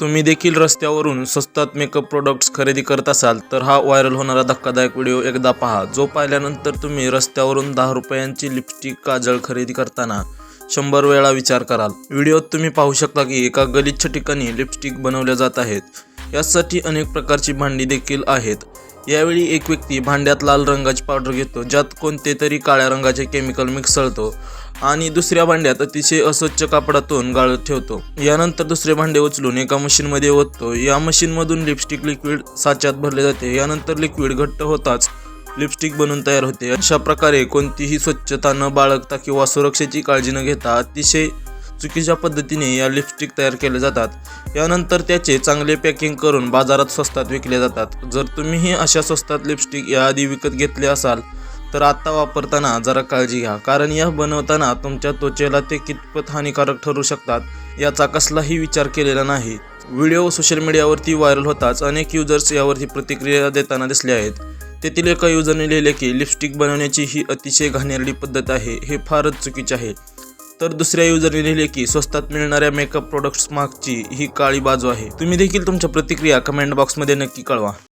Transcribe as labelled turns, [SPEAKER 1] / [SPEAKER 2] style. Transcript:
[SPEAKER 1] तुम्ही देखील रस्त्यावरून स्वस्तात मेकअप प्रोडक्ट्स खरेदी करत असाल तर हा व्हायरल होणारा धक्कादायक व्हिडिओ एकदा पहा जो पाहिल्यानंतर तुम्ही रस्त्यावरून दहा रुपयांची लिपस्टिक काजळ खरेदी करताना शंभर वेळा विचार कराल. व्हिडिओत तुम्ही पाहू शकता की एका गलिच्छ ठिकाणी लिपस्टिक बनवल्या जात आहेत. यासाठी अनेक प्रकारची भांडी देखील आहेत. यावेळी एक व्यक्ती भांड्यात लाल रंगाची पावडर घेतो ज्यात कोणते तरी काळ्या रंगाचे केमिकल मिसळतो आणि दुसऱ्या भांड्यात अतिशय अस्वच्छ कापडातून गाळत ठेवतो. यानंतर दुसरे भांडे उचलून एका मशीनमध्ये ओततो. या मशीनमधून लिपस्टिक लिक्विड साच्यात भरले जाते. यानंतर लिक्विड घट्ट होताच लिपस्टिक बनून तयार होते. अशा प्रकारे कोणतीही स्वच्छता न बाळगता किंवा सुरक्षेची काळजी न घेता अतिशय चुकीच्या पद्धतीने या लिपस्टिक तयार केल्या जातात. यानंतर त्याचे चांगले पॅकिंग करून बाजारात स्वस्तात विकले जातात. जर तुम्हीही अशा स्वस्तात लिपस्टिक याआधी विकत घेतले असाल तर आत्ता वापरताना जरा काळजी घ्या. कारण या बनवताना तुमच्या त्वचेला ते कितपत हानिकारक ठरू शकतात याचा कसलाही विचार केलेला नाही. व्हिडिओ सोशल मीडियावरती व्हायरल होताच अनेक युजर्स यावरती प्रतिक्रिया देताना दिसले आहेत. तेथील एका युजरने लिहिले की लिपस्टिक बनवण्याची ही अतिशय घाणेरडी पद्धत आहे. हे फारच चुकीचे आहे. तर दुसऱ्या युजरने लिहिले की स्वस्तात मिळणाऱ्या मेकअप प्रोडक्ट्स मागची ही काळी बाजू आहे. तुम्ही देखील तुमच्या प्रतिक्रिया कमेंट बॉक्समध्ये नक्की कळवा.